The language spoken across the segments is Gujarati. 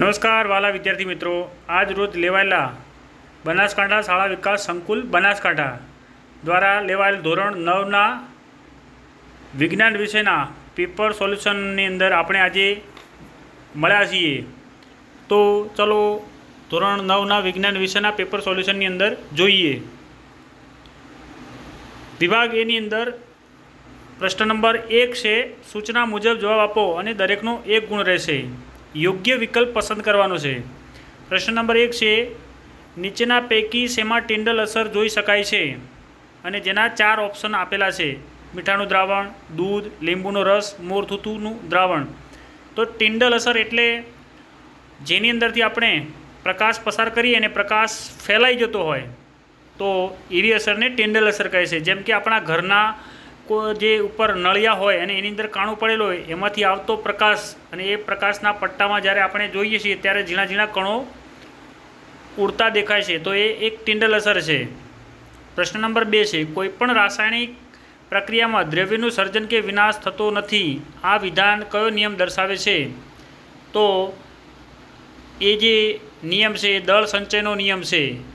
નમસ્કાર વાલા વિદ્યાર્થી મિત્રો. આજ રોજ લેવાયેલા બનાસકાંઠા શાળા વિકાસ સંકુલ બનાસકાંઠા દ્વારા લેવાયેલ ધોરણ નવના વિજ્ઞાન વિષયના પેપર સોલ્યુશનની અંદર આપણે આજે મળ્યા છીએ. તો ચલો ધોરણ નવના વિજ્ઞાન વિષયના પેપર સોલ્યુશનની અંદર જોઈએ. વિભાગ એની અંદર પ્રશ્ન નંબર એક છે, સૂચના મુજબ જવાબ આપો અને દરેકનો એક ગુણ રહેશે. યોગ્ય વિકલ્પ પસંદ કરવાનો છે. પ્રશ્ન નંબર એક છે, નીચેના પૈકી શેમાં ટિન્ડલ અસર જોઈ શકાય છે? અને જેના ચાર ઓપ્શન આપેલા છે, મીઠાનું દ્રાવણ, દૂધ, લીંબુનો રસ મોરથુથુનું દ્રાવણ. તો ટિન્ડલ અસર એટલે જેની અંદરથી આપણે પ્રકાશ પસાર કરીએ અને પ્રકાશ ફેલાઈ જતો હોય, તો એવી અસરને ટિન્ડલ અસર કહે છે. જેમ કે આપણા ઘરના જે ઉપર નળિયા હોય અને એની અંદર કાણું પડેલું હોય, એમાંથી આવતો પ્રકાશ અને એ પ્રકાશના પટ્ટામાં જ્યારે આપણે જોઈએ છીએ, ત્યારે ઝીણા ઝીણા કણો ઉડતા દેખાય છે. તો એ એક ટિન્ડલ અસર છે. પ્રશ્ન નંબર બે છે કોઈપણ રાસાયણિક પ્રક્રિયામાં દ્રવ્યનું સર્જન કે વિનાશ થતો નથી. આ વિધાન કયો નિયમ દર્શાવે છે? તો એ જે નિયમ છે, એ દળ સંચયનો નિયમ છે.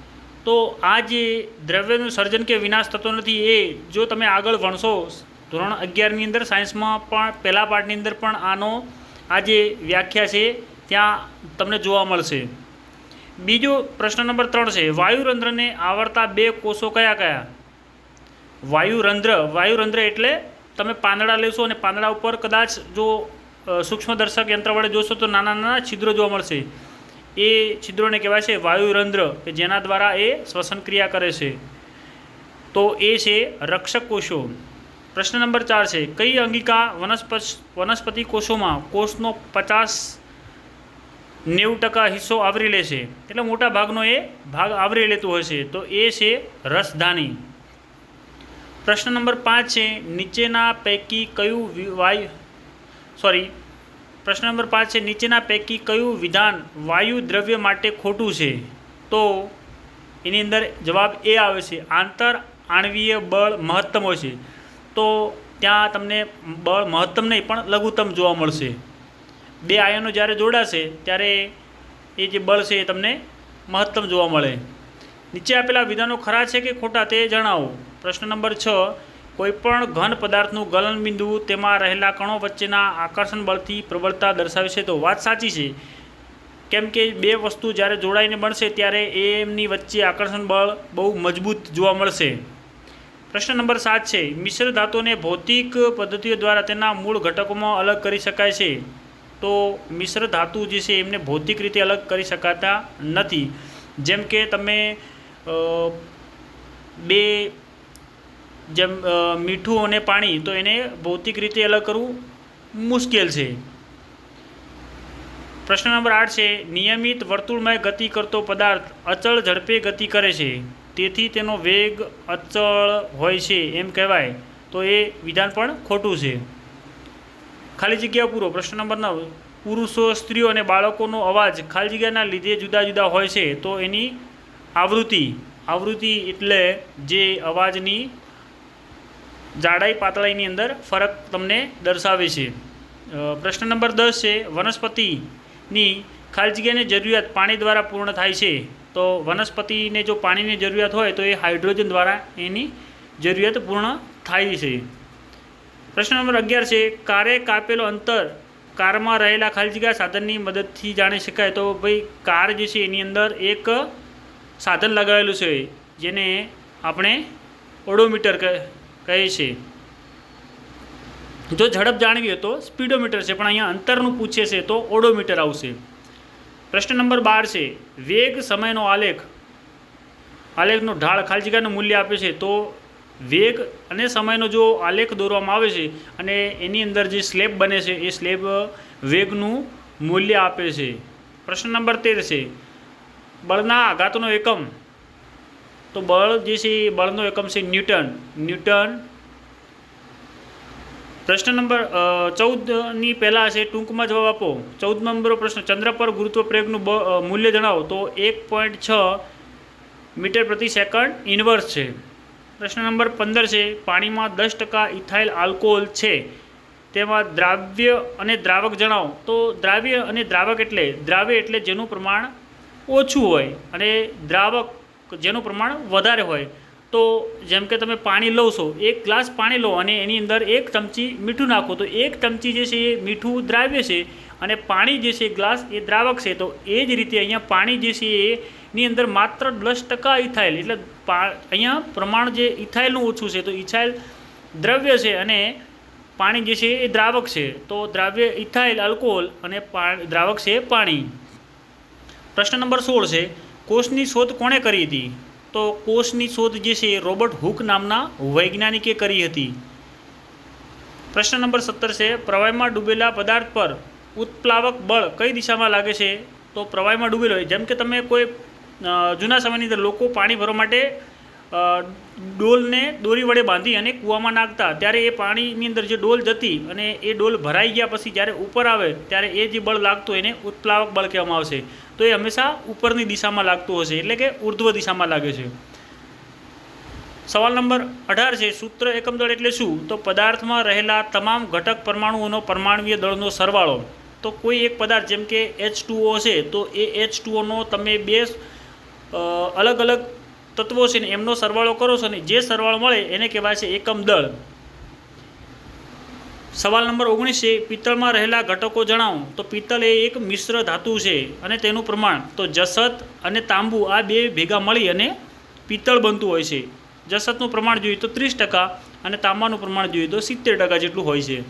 તો આ જે દ્રવ્યનું સર્જન કે વિનાશ થતો નથી એ જો તમે આગળ ભણશો ધોરણ અગિયારની અંદર સાયન્સમાં પણ, પહેલા પાઠની અંદર પણ આનો આ જે વ્યાખ્યા છે, ત્યાં તમને જોવા મળશે. બીજો પ્રશ્ન નંબર ત્રણ છે, વાયુરંધ્રને આવરતા બે કોષો કયા કયા? વાયુરંધ્ર વાયુરંધ્ર એટલે તમે પાંદડા લેશો અને પાંદડા ઉપર કદાચ જો સૂક્ષ્મદર્શક યંત્ર વડે જોશો તો નાના નાના છિદ્રો જોવા મળશે. એ છિદ્રોને કહેવાય છે વાયુરંધ્ર, કે જેના દ્વારા એ શ્વસન ક્રિયા કરે છે. તો એ છે રક્ષક કોષો પ્રશ્ન નંબર ચાર છે, કઈ અંગિકા વનસ્પતિ કોષોમાં કોષનો પચાસ નેવું ટકા હિસ્સો આવરી લે છે? એટલે મોટા ભાગનો એ ભાગ આવરી લેતું હોય છે. તો એ છે રસધાની. પ્રશ્ન નંબર પાંચ છે, નીચેના પૈકી કયું વાયુ સોરી પ્રશ્ન નંબર પાંચ છે, નીચેના પૈકી કયું વિધાન વાયુ દ્રવ્ય માટે ખોટું છે? તો એની અંદર જવાબ એ આવે છે, આંતર આણવીય બળ મહત્તમ હોય છે. તો ત્યાં તમને બળ મહત્તમ નહીં, પણ લઘુત્તમ જોવા મળશે. બે આયનો જ્યારે જોડાશે, ત્યારે એ જે બળ છે એ તમને મહત્તમ જોવા મળે. નીચે આપેલા વિધાનો ખરા છે કે ખોટા તે જણાવો. પ્રશ્ન નંબર છ કોઈપણ ઘન પદાર્થનું ગલનબિંદુ તેમાં રહેલા કણો વચ્ચેના આકર્ષણ બળથી પ્રબળતા દર્શાવે છે. તો વાત સાચી છે. કેમ કે બે વસ્તુ જ્યારે જોડાઈને બનશે ત્યારે એમની વચ્ચે આકર્ષણ બળ બહુ મજબૂત જોવા મળશે. પ્રશ્ન નંબર સાત છે. મિશ્ર ધાતુને ભૌતિક પદ્ધતિઓ દ્વારા તેના મૂળ ઘટકોમાં અલગ કરી શકાય છે. તો મિશ્ર ધાતુ જે છે એમને ભૌતિક રીતે અલગ કરી શકાતા નથી. જેમ કે તમે બે જેમ મીઠું અને પાણી, તો એને ભૌતિક રીતે અલગ કરવું મુશ્કેલ છે. પ્રશ્ન નંબર આઠ છે, નિયમિત વર્તુળમય ગતિ કરતો પદાર્થ અચળ ઝડપે ગતિ કરે છે. તેથી તેનો વેગ અચળ હોય છે એમ કહેવાય. તો એ વિધાન પણ ખોટું છે. ખાલી જગ્યા પૂરો, પ્રશ્ન નંબર નવ. પુરુષો, સ્ત્રીઓ અને બાળકોનો અવાજ ખાલી જગ્યાના લીધે જુદા જુદા હોય છે, તો એની આવૃત્તિ. આવૃત્તિ એટલે જે અવાજની જાડાઈ પાતળાઈની અંદર ફરક તમને દર્શાવે છે. પ્રશ્ન નંબર દસ છે, વનસ્પતિની ખાલી જગ્યાની જરૂરિયાત પાણી દ્વારા પૂર્ણ થાય છે. તો વનસ્પતિને જો પાણીની જરૂરિયાત હોય તો એ હાઇડ્રોજન દ્વારા એની જરૂરિયાત પૂર્ણ થાય છે. પ્રશ્ન નંબર અગિયાર છે, કારે કાપેલો અંતર કારમાં રહેલા ખાલી જગ્યા સાધનની મદદથી જાણી શકાય તો ભાઈ કાર જે છે એની અંદર એક સાધન લગાવેલું છે, જેને આપણે ઓડોમીટર કહે છે. જો ઝડપ જાણવી તો સ્પીડોમીટર છે, પણ અહીંયા અંતરનું પૂછે છે તો ઓડોમીટર આવશે. પ્રશ્ન નંબર બાર છે, વેગ સમયનો આલેખ. આલેખનો ઢાળ ખાલી જગ્યાનું મૂલ્ય આપે છે તો વેગ અને સમયનો જો આલેખ દોરવામાં આવે છે અને એની અંદર જે સ્લેબ બને છે, એ સ્લેબ વેગનું મૂલ્ય આપે છે. પ્રશ્ન નંબર તેર છે, બળના આઘાતનો એકમ. તો બળ જે છે એ બળનો એકમ છે ન્યૂટન. ન્યૂટન પ્રશ્ન નંબર ચૌદની પહેલાં છે ટૂંકમાં જવાબ આપો. ચૌદ નંબરનો પ્રશ્ન, ચંદ્ર પર ગુરુત્વ પ્રયોગનું મૂલ્ય જણાવો. તો એક પોઈન્ટ છ મીટર પ્રતિ સેકન્ડ ઇન્વર્સ છે. પ્રશ્ન નંબર પંદર છે, પાણીમાં દસ ટકા ઇથાઇલ આલ્કોહોલ છે. તેમાં દ્રાવ્ય અને દ્રાવક જણાવો. તો દ્રાવ્ય અને દ્રાવક એટલે, દ્રાવ્ય એટલે જેનું પ્રમાણ ઓછું હોય. અને દ્રાવક જેનું પ્રમાણ વધારે હોય. તો જેમ કે તમે પાણી લો છો, એક ગ્લાસ પાણી લો અને એની અંદર એક ચમચી મીઠું નાખો, તો એક ચમચી જે છે એ મીઠું દ્રાવ્ય છે અને પાણી જે છે ગ્લાસ એ દ્રાવક છે, તો એ જ રીતે અહીંયા પાણી જે છે એની અંદર માત્ર દસ ટકા ઇથાઇલ, એટલે અહીંયા પ્રમાણ જે ઇથાઇલનું ઓછું છે, તો ઇથાઇલ દ્રવ્ય છે અને પાણી જે છે એ દ્રાવક છે. તો દ્રાવ્ય ઇથાઇલ, આલ્કોહોલ અને દ્રાવક છે પાણી. પ્રશ્ન નંબર સોળ છે કોષની શોધ કોણે કરી હતી? તો કોષની શોધ જે છે એ રોબર્ટ હુક નામના વૈજ્ઞાનિકે કરી હતી. પ્રશ્ન નંબર સત્તર છે, પ્રવાહમાં ડૂબેલા પદાર્થ પર ઉત્પ્લાવક બળ કઈ દિશામાં લાગે છે? તો પ્રવાહમાં ડૂબેલો હોય. જેમ કે તમે કોઈ જૂના સમયની અંદર લોકો પાણી ભરવા માટે ડોલને દોરી વડે બાંધી અને કૂવામાં નાખતા. ત્યારે એ પાણીની અંદર જે ડોલ જતી અને એ ડોલ ભરાઈ ગયા પછી જ્યારે ઉપર આવે, ત્યારે એ જે બળ લાગતું એને ઉત્પ્લાવક બળ કહેવામાં આવશે. તો એ હંમેશા ઉપરની દિશામાં લાગતું હશે, એટલે કે ઉર્ધ્વ દિશામાં લાગે છે. સવાલ નંબર અઢાર છે, સૂત્ર એકમ દળ એટલે શું? તો પદાર્થમાં રહેલા તમામ ઘટક પરમાણુઓનો પરમાણુય દળનો સરવાળો. તો કોઈ એક પદાર્થ જેમ કે એચ ટુઓ છે તો એ એચ ટુઓનો તમે બે અલગ અલગ તત્વો છે ને એમનો સરવાળો કરો છો ને જે સરવાળો મળે એને કહેવાય છે એકમ દળ. સવાલ નંબર ઓગણીસ છે, પિત્તળમાં રહેલા ઘટકો જણાવો. તો પિત્તળ એ એક મિશ્ર ધાતુ છે અને તેનું પ્રમાણ. તો જસત અને તાંબુ આ બે ભેગા મળી અને પિત્તળ બનતું હોય છે. જસતનું પ્રમાણ જોઈએ તો ત્રીસ ટકા અને તાંબાનું પ્રમાણ જોઈએ તો સિત્તેર ટકા જેટલું હોય છે.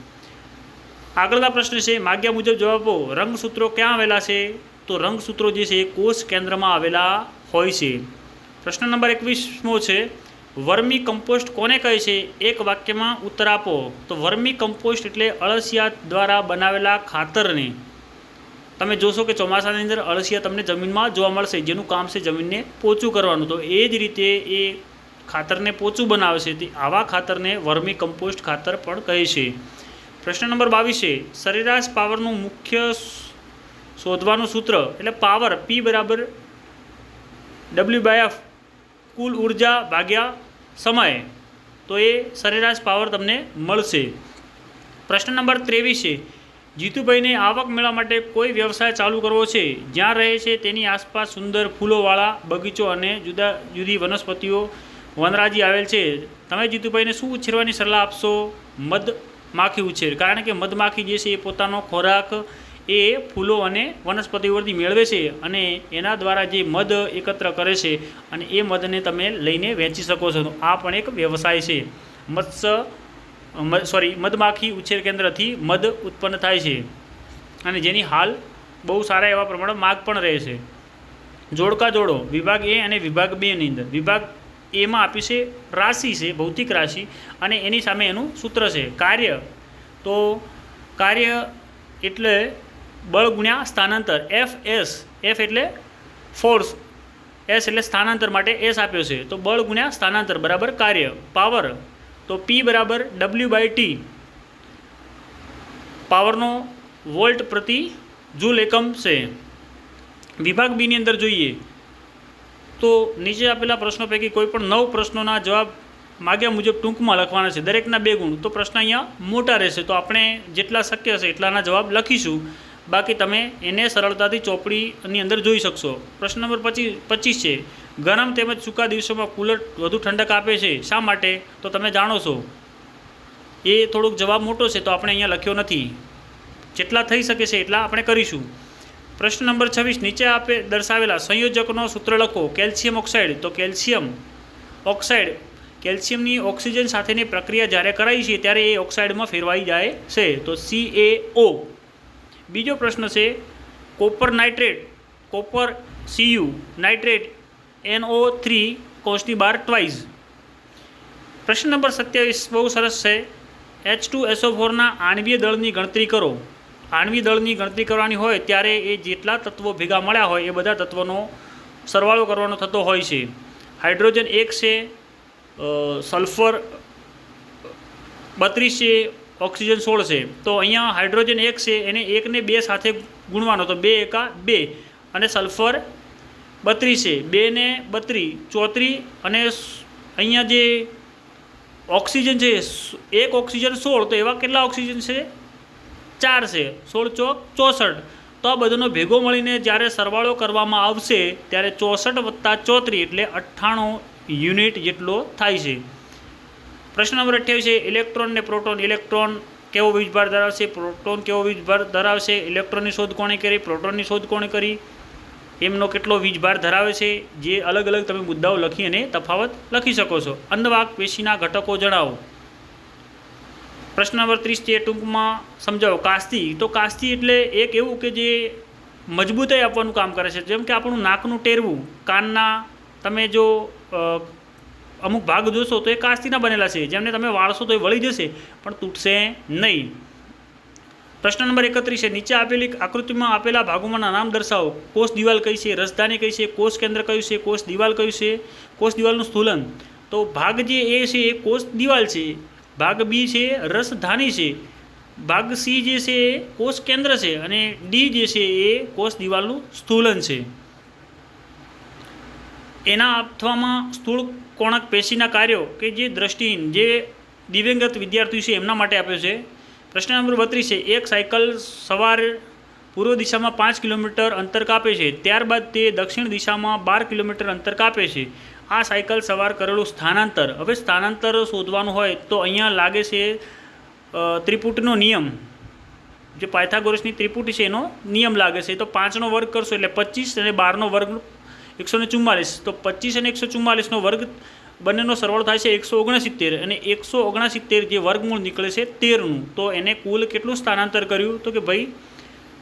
આગળના પ્રશ્ન છે, માગ્યા મુજબ જવાબો રંગસૂત્રો ક્યાં આવેલા છે? તો રંગસૂત્રો જે છે એ કોષ કેન્દ્રમાં આવેલા હોય છે. પ્રશ્ન નંબર એકવીસમો છે? વર્મી કમ્પોસ્ટ કોને કહે છે? એક વાક્યમાં ઉત્તર આપો. તો વર્મી કમ્પોસ્ટ એટલે અળસિયા દ્વારા બનાવેલા ખાતરને. તમે જોશો કે ચોમાસાની અંદર અળસિયા તમને જમીનમાં જોવા મળશે, જેનું કામ છે જમીનને પોચું કરવાનું. તો એ જ રીતે એ ખાતરને પોચું બનાવે છે તે આવા ખાતરને વર્મી કમ્પોસ્ટ ખાતર પણ કહે છે. પ્રશ્ન નંબર બાવીસ છે. સરેરાશ પાવરનું મુખ્ય શોધવાનું સૂત્ર એટલે પાવર પી બરાબર ડબલ્યુ બાય એફ કુલ ઊર્જા ભાગ્યા સમય, તો એ સરેરાશ પાવર તમને મળશે. પ્રશ્ન નંબર ત્રેવીસ છે, જીતુભાઈને આવક મેળવવા માટે કોઈ વ્યવસાય ચાલુ કરવો છે? જ્યાં રહે છે તેની આસપાસ સુંદર ફૂલોવાળા બગીચો અને જુદા જુદી વનસ્પતિઓ વનરાજી આવેલ છે. તમે જીતુભાઈને શું ઉછેરવાની સલાહ આપશો? મધમાખી ઉછેર, કારણ કે મધમાખી જે છે એ પોતાનો ખોરાક એ ફૂલો અને વનસ્પતિઓથી મેળવે છે અને એના દ્વારા જે મધ એકત્ર કરે છે અને એ મધને તમે લઈને વેચી શકો છો. આ પણ એક વ્યવસાય છે. મત્સ્ય સોરી મધમાખી ઉછેર કેન્દ્રથી મધ ઉત્પન્ન થાય છે. અને જેની હાલ બહુ સારા એવા પ્રમાણમાં માગ પણ રહે છે. જોડકા જોડો, વિભાગ એ અને વિભાગ બેની અંદર. વિભાગ એમાં આપ્યું છે રાશિ છે, ભૌતિક રાશિ, અને એની સામે એનું સૂત્ર છે, કાર્ય. તો કાર્ય એટલે બળ ગુણ્યા સ્થાનાંતર એફ એસ એફ એટલે ફોર્સ એસ એટલે સ્થાનાંતર માટે એસ આપ્યો છે. તો બળ ગુણ્યા સ્થાનાંતર બરાબર કાર્ય પાવર તો પી બરાબર ડબલ્યુ બાય ટી પાવરનો વોલ્ટ પ્રતિ જૂલ એકમ છે. વિભાગ બીની અંદર જોઈએ. તો નીચે આપેલા પ્રશ્નો પૈકી કોઈ પણ નવ પ્રશ્નોના જવાબ માગ્યા મુજબ ટૂંકમાં લખવાના છે. દરેકના બે ગુણ. તો પ્રશ્ન અહીંયા મોટા રહેશે. તો આપણે જેટલા શક્ય હશે એટલાના જવાબ લખીશું. બાકી તમે એને સરળતાથી ચોપડીની અંદર જોઈ શકશો. પ્રશ્ન નંબર પચીસ પચીસ છે, ગરમ તેમજ સૂકા દિવસોમાં કુલર વધુ ઠંડક આપે છે, શા માટે? તો તમે જાણો છો. એ થોડોક જવાબ મોટો છે, તો આપણે અહીંયા લખ્યો નથી. જેટલા થઈ શકે છે એટલા આપણે કરીશું. પ્રશ્ન નંબર છવ્વીસ, નીચે આપે, દર્શાવેલા સંયોજકનો સૂત્ર લખો, કેલ્શિયમ ઓક્સાઇડ. તો કેલ્શિયમ ઓક્સાઇડ, કેલ્શિયમની ઓક્સિજન સાથેની પ્રક્રિયા જ્યારે કરાઈ છે, ત્યારે એ ઓક્સાઇડમાં ફેરવાઈ જાય છે. તો સી એ ઓ બીજો પ્રશ્ન છે, copper nitrate, copper CU nitrate NO three કોષની બાર ટ્વાઇઝ પ્રશ્ન નંબર સત્યાવીસ બહુ સરસ છે. એચ ટુ એસો ફોરના આણવીય દળની ગણતરી કરો. આણવીય દળની ગણતરી કરવાની હોય ત્યારે એ જેટલા તત્વો ભેગા મળ્યા હોય એ બધા તત્વોનો સરવાળો કરવાનો થતો હોય છે. હાઇડ્રોજન એક છે સલ્ફર બત્રીસ છે ઓક્સિજન સોળ છે. તો અહીંયા હાઇડ્રોજન એક છે, એને એકને બે સાથે ગુણવાનો, તો બે એકા બે. અને સલ્ફર બત્રીસ છે, બે ને બત્રીસ ચોત્રીસ અને અહીંયા જે ઓક્સિજન છે એક ઓક્સિજન સોળ, તો એવા કેટલા ઓક્સિજન છે? ચાર છે, સોળ ચોક ચોસઠ. તો આ બધાનો ભેગો મળીને જ્યારે સરવાળો કરવામાં આવશે, ત્યારે ચોસઠ વત્તા ચોત્રી એટલે અઠ્ઠાણું યુનિટ જેટલો થાય છે. પ્રશ્ન નંબર અઠ્યાવીસ છે, ઇલેક્ટ્રોન ને પ્રોટોન, ઇલેક્ટ્રોન કેવો વીજભાર ધરાવશે? પ્રોટોન કેવો વીજભાર ધરાવશે? ઇલેક્ટ્રોનની શોધ કોણે કરી? પ્રોટોનની શોધ કોણે કરી? એમનો કેટલો વીજભાર ધરાવે છે? જે અલગ અલગ તમે મુદ્દાઓ લખી અને તફાવત લખી શકો છો. અંધવાક પેશીના ઘટકો જણાવો. પ્રશ્ન નંબર ત્રીસ છે, ટૂંકમાં સમજાવો. કાસ્તી. તો કાસ્તી એટલે એક એવું કે જે મજબૂતાઈ આપવાનું કામ કરે છે. જેમ કે આપણું નાકનું ટેરવું. કાનના તમે જો અમુક ભાગ જોશો તો એ કાસ્તીના બનેલા છે. જેમને તમે વાળશો તો એ વળી જશે, પણ તૂટશે નહીં. પ્રશ્ન નંબર એકત્રીસ છે, નીચે આપેલી આકૃતિમાં આપેલા ભાગોમાંના નામ દર્શાવો. કોષ દિવાલ કઈ છે? રસધાની કઈ છે? કોષ કેન્દ્ર કયું છે? કોષ દિવાલ કયું છે? કોષ દિવાલનું સ્થૂલન. તો ભાગ જે એ છે, એ કોષ દિવાલ છે. ભાગ બી છે, રસધાની છે. ભાગ સી જે છે, એ કોષ કેન્દ્ર છે. અને ડી જે છે, એ કોષ દિવાલનું સ્થૂલન છે. એના આપવામાં સ્થૂળ કોણક પેશીના કાર્યો કે જે દ્રષ્ટિહીન, જે દિવ્યંગત વિદ્યાર્થીઓ છે એમના માટે આપ્યો છે. પ્રશ્ન નંબર બત્રીસ છે, એક સાયકલ સવાર પૂર્વ દિશામાં પાંચ કિલોમીટર અંતર કાપે છે, ત્યારબાદ તે દક્ષિણ દિશામાં બાર કિલોમીટર અંતર કાપે છે. આ સાયકલ સવાર કરેલું સ્થાનાંતર. હવે સ્થાનાંતર શોધવાનું હોય તો અહીંયા લાગે છે ત્રિપુટનો નિયમ. જે પાયથાગોરસની ત્રિપુટી છે એનો નિયમ લાગે છે. તો પાંચનો વર્ગ કરશો એટલે પચીસ અને બારનો વર્ગ એકસો ને ચુમ્માલીસ તો પચીસ અને એકસો ચુમ્માલીસનો વર્ગ બંનેનો સરવાળો થાય છે એકસો ઓગણસિત્તેર અને એકસો ઓગણસિત્તેર જે વર્ગમૂળ નીકળે છે તેરનું. તો એને કુલ કેટલું સ્થાનાંતર કર્યું? તો કે ભાઈ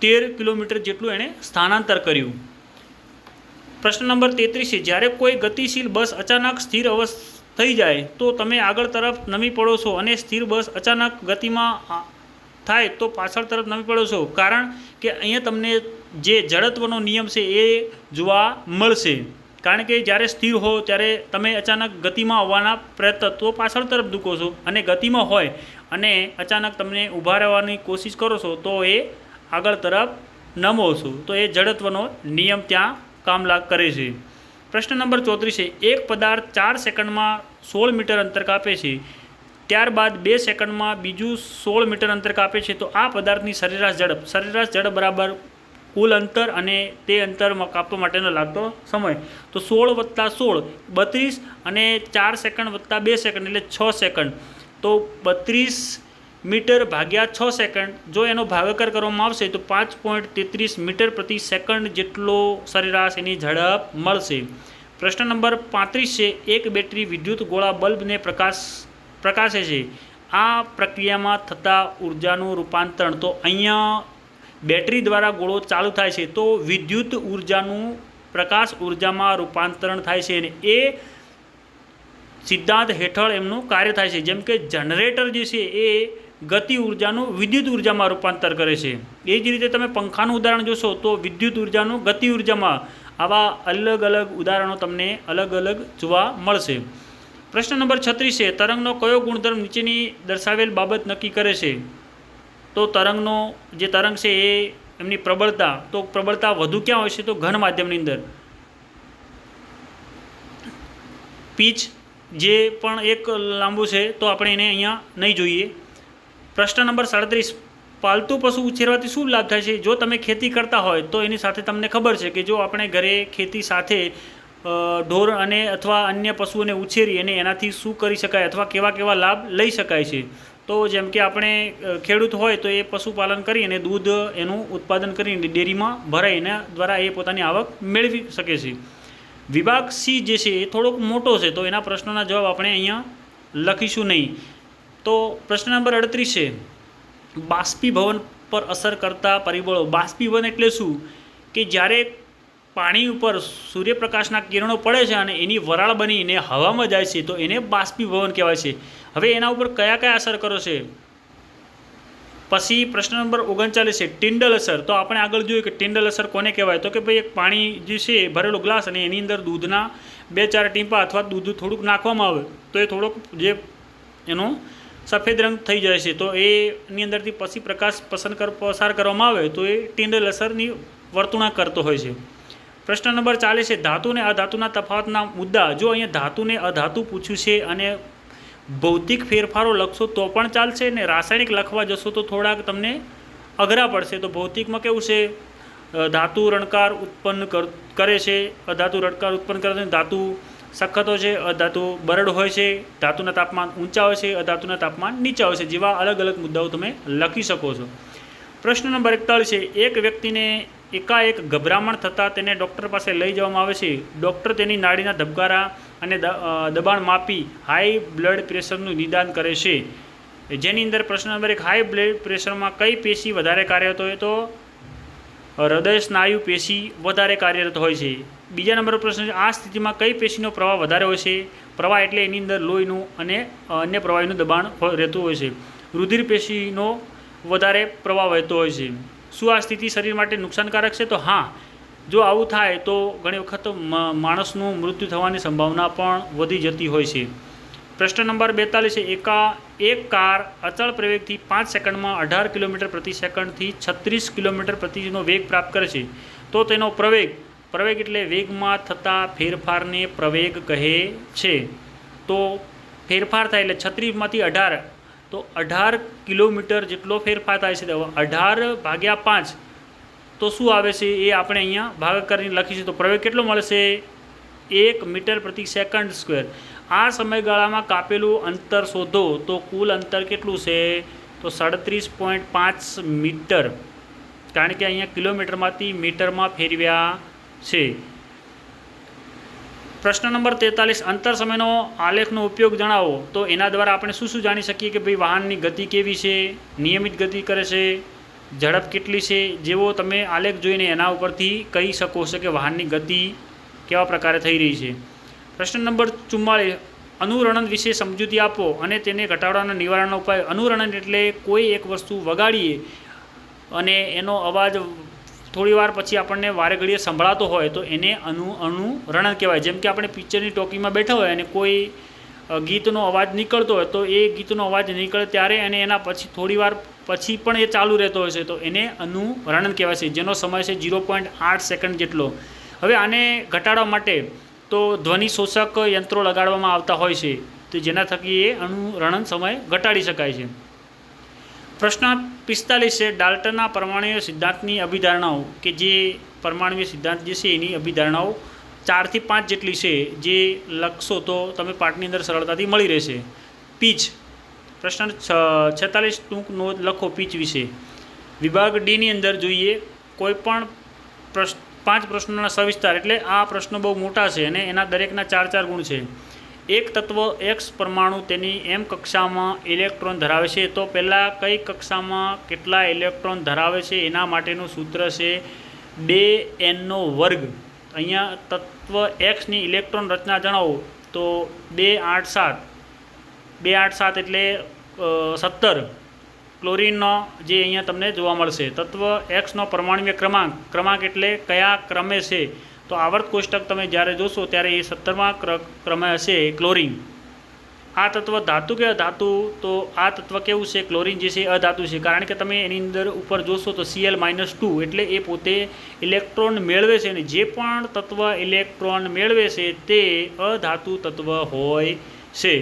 તેર કિલોમીટર જેટલું એણે સ્થાનાંતર કર્યું. પ્રશ્ન નંબર તેત્રીસ છે જ્યારે કોઈ ગતિશીલ બસ અચાનક સ્થિર અવસ્થ થઈ જાય, તો તમે આગળ તરફ નમી પડો છો અને સ્થિર બસ અચાનક ગતિમાં થાય તો પાછળ તરફ નમી પડો છો. કારણ કે અહીંયા તમને જે જડત્વનો નિયમ છે એ જોવા મળશે. કારણ કે જ્યારે સ્થિર હો ત્યારે તમે અચાનક ગતિમાં આવવાના પ્રયત્ન તો પાછળ તરફ દુખો છો અને ગતિમાં હોય અને અચાનક તમને ઊભા રહેવાની કોશિશ કરો છો તો એ આગળ તરફ નમો છો. તો એ જડત્વનો નિયમ ત્યાં કામ લાગ કરે છે. પ્રશ્ન નંબર ચોત્રીસ છે, એક પદાર્થ ચાર સેકન્ડમાં સોળ મીટર અંતર કાપે છે. ત્યારબાદ બે સેકન્ડમાં બીજું સોળ મીટર અંતર કાપે છે. તો આ પદાર્થની સરેરાશ ઝડપ સરેરાશ ઝડપ બરાબર કુલ અંતર અને તે અંતર કાપવા માટેનો લાગતો સમય. તો સોળ વત્તા સોળ, બત્રીસ અને ચાર સેકન્ડ વત્તા બે સેકન્ડ, એટલે છ સેકન્ડ. તો બત્રીસ મીટર ભાગ્યા છ સેકન્ડ, જો એનો ભાગાકાર કરવામાં આવશે, તો પાંચ પોઈન્ટ તેત્રીસ મીટર પ્રતિ સેકન્ડ જેટલો સરેરાશ એની ઝડપ મળશે. પ્રશ્ન નંબર પાંત્રીસ છે, એક બેટરી વિદ્યુત ગોળા બલ્બને પ્રકાશ, પ્રકાશે છે. આ પ્રક્રિયામાં થતા ઉર્જાનું રૂપાંતરણ. તો અહીંયા બેટરી દ્વારા ગોળો ચાલુ થાય છે, તો વિદ્યુત ઉર્જાનું પ્રકાશ ઉર્જામાં રૂપાંતરણ થાય છે અને એ સિદ્ધાંત હેઠળ એમનું કાર્ય થાય છે. જેમ કે જનરેટર જે છે, એ ગતિ ઉર્જાનું વિદ્યુત ઉર્જામાં રૂપાંતર કરે છે. એ જ રીતે તમે પંખાનું ઉદાહરણ જોશો, તો વિદ્યુત ઉર્જાનું ગતિ ઉર્જામાં આવા અલગ અલગ ઉદાહરણો તમને અલગ અલગ જોવા મળશે. પ્રશ્ન નંબર છત્રીસ છે, તરંગનો કયો ગુણધર્મ નીચેની દર્શાવેલ બાબત નક્કી કરે છે? તો તરંગનો જે તરંગ છે એ એમની પ્રબળતા, તો પ્રબળતા વધુ ક્યાં હોય છે તો ઘન માધ્યમની અંદર. પીચ જે પણ એક લાંબુ છે તો આપણે એને અહીંયા નહીં જોઈએ. પ્રશ્ન નંબર સાડત્રીસ, પાલતુ પશુ ઉછેરવાથી શું લાભ થાય છે? જો તમે ખેતી કરતા હોય તો એની સાથે તમને ખબર છે કે જો આપણે ઘરે ખેતી સાથે ઢોર અને અથવા અન્ય પશુઓને ઉછેરી અને એનાથી શું કરી શકાય અથવા કેવા કેવા લાભ લઈ શકાય છે? તો જેમ કે આપણે ખેડૂત હોય તો એ પશુપાલન કરી અને દૂધ એનું ઉત્પાદન કરીને ડેરીમાં ભરાય એના દ્વારા એ પોતાની આવક મેળવી શકે છે. વિભાગ સી જે છે એ થોડોક મોટો છે, તો એના પ્રશ્નોના જવાબ આપણે અહીંયા લખીશું નહીં. તો પ્રશ્ન નંબર અડત્રીસ છે, બાષ્પીભવન પર અસર કરતા પરિબળો, બાષ્પીભવન એટલે શું? કે જ્યારે પાણી ઉપર સૂર્યપ્રકાશના કિરણો પડે છે અને એની વરાળ બનીને હવામાં જાય છે, તો એને બાષ્પીભવન કહેવાય છે. હવે એના ઉપર કયા કયા અસર કરો છે? પછી પ્રશ્ન નંબર ઓગણચાલીસ છે ટિન્ડલ અસર. તો આપણે આગળ જોયું કે ટિન્ડલ અસર કોને કહેવાય? તો કે ભાઈ એક પાણી જે છે ભરેલો ગ્લાસ અને એની અંદર દૂધના બે ચાર ટીંપા અથવા દૂધ થોડુંક નાખવામાં આવે, તો એ થોડોક જે એનો સફેદ રંગ થઈ જાય છે, તો એની અંદરથી પછી પ્રકાશ પસંદ કર, પસાર કરવામાં આવે, તો એ ટિન્ડલ અસરની વર્તુણા કરતો હોય છે. પ્રશ્ન નંબર ચાલીસ છે ધાતુ અને અધાતુના તફાવતના મુદ્દા. જો અહીંયા ધાતુને અધાતુ પૂછ્યું છે અને ભૌતિક ફેરફારો લખશો તો પણ ચાલશે ને રાસાયણિક લખવા જશો તો થોડાક તમને અઘરા પડશે. તો ભૌતિકમાં કેવું છે? ધાતુ રણકાર ઉત્પન્ન કર, કરે છે. અધાતુ રણકાર ઉત્પન્ન કરે છે. ધાતુ સખત હોય છે. અધાતુ બરડ હોય છે. ધાતુના તાપમાન ઊંચા હોય છે. અધાતુના તાપમાન નીચા હોય છે, જેવા અલગ અલગ મુદ્દાઓ તમે લખી શકો છો. પ્રશ્ન નંબર એકતાળીસ છે, એક વ્યક્તિને એકાએક ગભરામણ થતાં તેને ડૉક્ટર પાસે લઈ જવામાં આવે છે. ડૉક્ટર તેની નાડીના ધબકારા અને દબાણ માપી હાઈ બ્લડ પ્રેશરનું નિદાન કરે છે. જેની અંદર પ્રશ્ન નંબર એક, હાઈ બ્લડ પ્રેશરમાં કઈ પેશી વધારે કાર્યરત હોય? તો હૃદય સ્નાયુ પેશી વધારે કાર્યરત હોય છે. બીજા નંબર પ્રશ્ન છે, આ સ્થિતિમાં કઈ પેશીનો પ્રવાહ વધારે હોય છે? પ્રવાહ એટલે એની અંદર લોહીનું અને અન્ય પ્રવાહીનું દબાણ રહેતું હોય છે. રુધિર પેશીનો વધારે પ્રવાહ વહેતો હોય છે. શું આ સ્થિતિ શરીર માટે નુકસાનકારક છે? તો હા. જો આવું થાય, તો ઘણી વખત માણસનું મૃત્યુ થવાની સંભાવના પણ વધી જતી હોય છે. પ્રશ્ન નંબર બેતાલીસ એકા, એક કાર અચળ પ્રવેગથી પાંચ સેકન્ડમાં અઢાર કિલોમીટર પ્રતિ સેકન્ડથી છત્રીસ કિલોમીટર પ્રતિનો વેગ પ્રાપ્ત કરે છે. તો તેનો પ્રવેગ પ્રવેગ એટલે વેગમાં થતા ફેરફારને પ્રવેગ કહે છે. તો ફેરફાર થાય એટલે છત્રીસમાંથી અઢાર તો અઢાર કિલોમીટર જેટલો ફેરફાર થાય છે અઢાર ભાગ્યા પાંચ, તો શું આવે છે? એ આપણે અહીંયા ભાગ કરીને લખીશું તો પ્રવેગ કેટલો મળશે એક મીટર પ્રતિ સેકન્ડ સ્ક્વેર. આ સમયગાળામાં કાપેલું અંતર શોધો તો કુલ અંતર કેટલું છે? તો સાડત્રીસ પોઈન્ટ પાંચ મીટર. કારણ કે અહીંયા કિલોમીટરમાંથી મીટરમાં ફેરવ્યા છે. પ્રશ્ન નંબર તેતાલીસ, અંતર સમયનો આલેખનો ઉપયોગ જણાવો. તો એના દ્વારા આપણે શું શું જાણી શકીએ કે ભાઈ વાહનની ગતિ કેવી છે, નિયમિત ગતિ કરે છે, ઝડપ કેટલી છે, જેવો તમે આલેખ જોઈને એના ઉપરથી કહી શકો છો કે વાહનની ગતિ કેવા પ્રકારે થઈ રહી છે. પ્રશ્ન નંબર ચુમ્માળીસ, અનુરણન વિશે સમજૂતી આપો અને તેને ઘટાડવાના નિવારણનો ઉપાય. અનુરણન એટલે કોઈ એક વસ્તુ વગાડીએ અને એનો અવાજ થોડી વાર પછી આપણને વારે ઘડીએ સંભળાતો હોય તો એને અનુ અનુરણ કહેવાય. જેમ કે આપણે પિક્ચરની ટોકીમાં બેઠા હોય અને કોઈ ગીતનો અવાજ નીકળતો હોય તો એ ગીતનો અવાજ નીકળે ત્યારે અને એના પછી થોડી વાર પછી પણ એ ચાલુ રહેતો હોય છે. તો એને અનુરણન કહેવાય છે, જેનો સમય છે ઝીરો પોઈન્ટ આઠ સેકન્ડ જેટલો. હવે આને ઘટાડવા માટે તો ધ્વનિ શોષક યંત્રો લગાડવામાં આવતા હોય છે. તો જેના થકી એ અનુરણન સમય ઘટાડી શકાય છે. પ્રશ્ન પિસ્તાલીસ છે ડાલ્ટનના પરમાણુય સિદ્ધાંતની અભિધારણાઓ કે જે પરમાણુય સિદ્ધાંત જે છે એની અભિધારણાઓ ચારથી પાંચ જેટલી છે, જે લખશો તો તમે પાઠની અંદર સરળતાથી મળી રહેશે. પીચ. પ્રશ્ન છેતાલીસ ટૂંક નોંધ લખો પીચ વિશે. વિભાગ ડીની અંદર જોઈએ કોઈપણ પ્રશ્ન પાંચ પ્રશ્નોના સવિસ્તાર, એટલે આ પ્રશ્નો બહુ મોટા છે અને એના દરેકના ચાર ચાર ગુણ છે. એક તત્વ એક્સ પરમાણુ તેની એમ કક્ષામાં ઇલેક્ટ્રોન ધરાવે છે. તો પહેલાં કઈ કક્ષામાં કેટલા ઇલેક્ટ્રોન ધરાવે છે એના માટેનું સૂત્ર છે બે એનનો વર્ગ. અહીંયા તત્વ એક્સની ઇલેક્ટ્રોન રચના જણાવો. તો બે આઠ સાત. બે આઠ સાત એટલે સત્તર. ક્લોરીનનો જે અહીંયા તમને જોવા મળશે. તત્વ એક્સનો પરમાણુય ક્રમાંક. ક્રમાંક એટલે કયા ક્રમે છે? તો આવર્ત કોષ્ટક તમે જ્યારે જોશો ત્યારે એ સત્તરમા ક્ર, ક્રમે હશે ક્લોરિન. આ તત્વ ધાતુ કે અધાતુ? તો આ તત્વ કેવું છે? ક્લોરિન જે છે અધાતુ છે. કારણ કે તમે એની અંદર ઉપર જોશો તો સીએલ માઇનસ ટુ એટલે એ પોતે ઇલેક્ટ્રોન મેળવે છે અને જે પણ તત્વ ઇલેક્ટ્રોન મેળવે છે તે અધાતુ તત્વ હોય છે.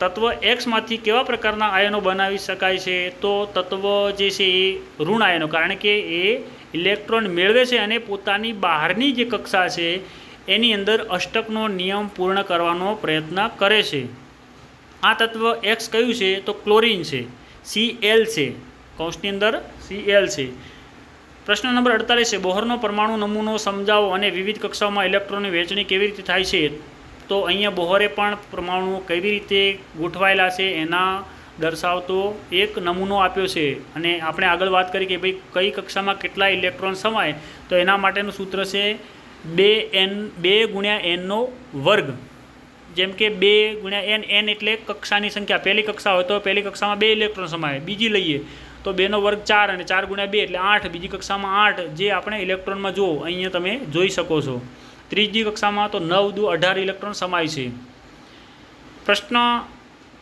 તત્વ એક્સમાંથી કેવા પ્રકારના આયનો બનાવી શકાય છે? તો તત્વ જે છે એ ઋણ આયનો. કારણ કે એ ઇલેક્ટ્રોન મેળવે છે અને પોતાની બહારની જે કક્ષા છે, એની અંદર અષ્ટકનો નિયમ પૂર્ણ કરવાનો પ્રયત્ન કરે છે. આ તત્વ એક્સ કયું છે? તો ક્લોરીન છે. સી એલ છે. કૌંસની અંદર સી એલ છે. પ્રશ્ન નંબર અડતાલીસ છે, બોહરનો પરમાણુ નમૂનો સમજાવો અને વિવિધ કક્ષાઓમાં ઇલેક્ટ્રોનની વહેંચણી કેવી રીતે થાય છે? તો અહીંયા બોહરે પણ પરમાણુઓ કેવી રીતે ગોઠવાયેલા છે, એના દર્શાવતો એક નમૂનો આપ્યો છે. અને આપણે આગળ વાત કરી કે ભાઈ કઈ કક્ષામાં કેટલા ઇલેક્ટ્રોન સમાય, તો એના માટેનું સૂત્ર છે બે એન, બે ગુણ્યા એનનો વર્ગ. જેમ કે બે ગુણ્યા એન એન એટલે કક્ષાની સંખ્યા. પહેલી કક્ષા હોય તો પહેલી કક્ષામાં બે ઇલેક્ટ્રોન સમાય, બીજી લઈએ તો બેનો વર્ગ ચાર અને ચાર ગુણ્યા બે એટલે આઠ, બીજી કક્ષામાં આઠ. જે આપણે ઇલેક્ટ્રોનમાં જુઓ, અહીંયા તમે જોઈ શકો છો. ત્રીજી કક્ષામાં તો નવ દુ અઢાર ઇલેક્ટ્રોન સમાય છે. પ્રશ્ન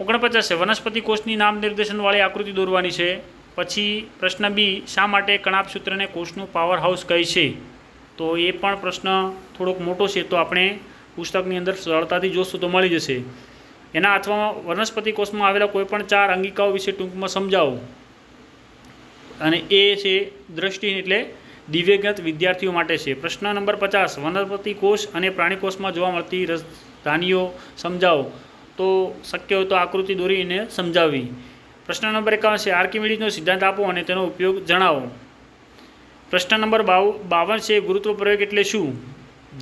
ઓગણપચાસ છે વનસ્પતિ કોષની નામ નિર્દેશનવાળી આકૃતિ દોરવાની છે. પછી પ્રશ્ન બી, શા માટે કણાપ સૂત્રને કોષનું પાવર હાઉસ કહે છે? તો એ પણ પ્રશ્ન થોડોક મોટો છે, તો આપણે પુસ્તકની અંદર સરળતાથી જોશું તો મળી જશે. એના અથવા વનસ્પતિ કોષમાં આવેલા કોઈપણ ચાર અંગિકાઓ વિશે ટૂંકમાં સમજાવો. અને એ છે દ્રષ્ટિ એટલે દિવ્યગત વિદ્યાર્થીઓ માટે છે. પ્રશ્ન નંબર પચાસ, વનસ્પતિ કોષ અને પ્રાણી કોષમાં જોવા મળતી રાજધાનીઓ સમજાવો. તો શક્ય હોય તો આકૃતિ દોરીને સમજાવવી પ્રશ્ન નંબર એકાવન છે આર્કિમિડીઝનો સિદ્ધાંત આપો અને તેનો ઉપયોગ જણાવો. પ્રશ્ન નંબર બાવ બાવન છે ગુરુત્વ પ્રયોગ એટલે શું?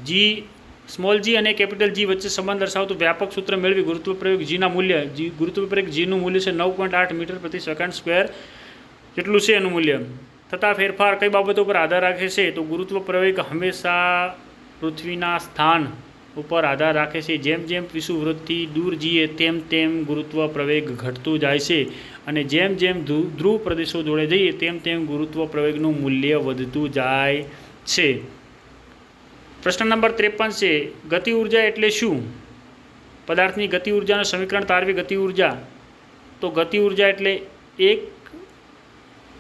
જી સ્મોલ જી અને કેપિટલ જી વચ્ચે સંબંધ દર્શાવતું વ્યાપક સૂત્ર મેળવી ગુરુત્વ પ્રયોગ જીના મૂલ્ય જી ગુરુત્વ પ્રયોગ જીનું મૂલ્ય છે નવ પોઈન્ટ આઠ મીટર પ્રતિ સેકન્ડ સ્ક્વેર. જેટલું છે એનું મૂલ્ય? થતા ફેરફાર કઈ બાબતો પર આધાર રાખે છે? તો ગુરુત્વ પ્રવેગ હંમેશા પૃથ્વીના સ્થાન ઉપર આધાર રાખે છે. જેમ જેમ વિષુવવૃત્તથી દૂર જઈએ, તેમ તેમ ગુરુત્વ પ્રવેગ ઘટતું જાય છે. અને જેમ જેમ ધ્રુવ પ્રદેશો જોડે જઈએ, તેમ તેમ ગુરુત્વ પ્રવેગનું મૂલ્ય વધતું જાય છે. પ્રશ્ન નંબર ત્રેપન છે, ગતિ ઊર્જા એટલે શું? પદાર્થની ગતિ ઉર્જાનું સમીકરણ તારવી ગતિ ઊર્જા. તો ગતિ ઊર્જા એટલે એક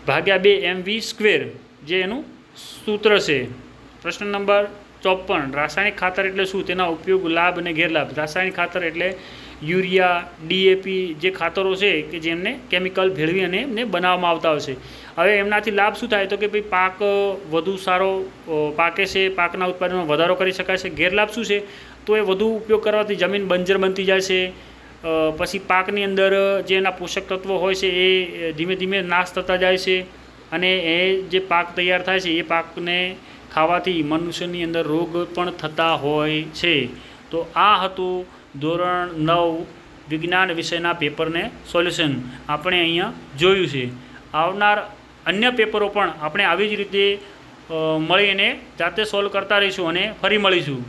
ભાગ્યા બે એમ વી સ્ક્વેર, જે એનું સૂત્ર છે. પ્રશ્ન નંબર ચોપન રાસાયણિક ખાતર એટલે શું? તેના ઉપયોગ, લાભ અને ગેરલાભ. રાસાયણિક ખાતર એટલે યુરિયા ડીએપી જે ખાતરો છે કે જેમને કેમિકલ ભેળવી અને એમને બનાવવામાં આવતા હોય છે. હવે એમનાથી લાભ શું થાય? તો કે ભાઈ પાક વધુ સારો પાકે છે, પાકના ઉત્પાદનમાં વધારો કરી શકાય છે. ગેરલાભ શું છે? તો એ વધુ ઉપયોગ કરવાથી જમીન બંજર બનતી જાય છે. પછી પાકની અંદર જે એના પોષક તત્વો હોય છે, એ ધીમે ધીમે નાશ થતા જાય છે. અને એ જે પાક તૈયાર થાય છે, એ પાકને ખાવાથી મનુષ્યની અંદર રોગ પણ થતા હોય છે. તો આ હતું ધોરણ નવ વિજ્ઞાન વિષયના પેપરને સોલ્યુશન. આપણે અહીંયા જોયું છે. આવનાર અન્ય પેપરો પણ આપણે આવી જ રીતે મળીને જાતે સોલ્વ કરતા રહીશું અને ફરી મળીશું.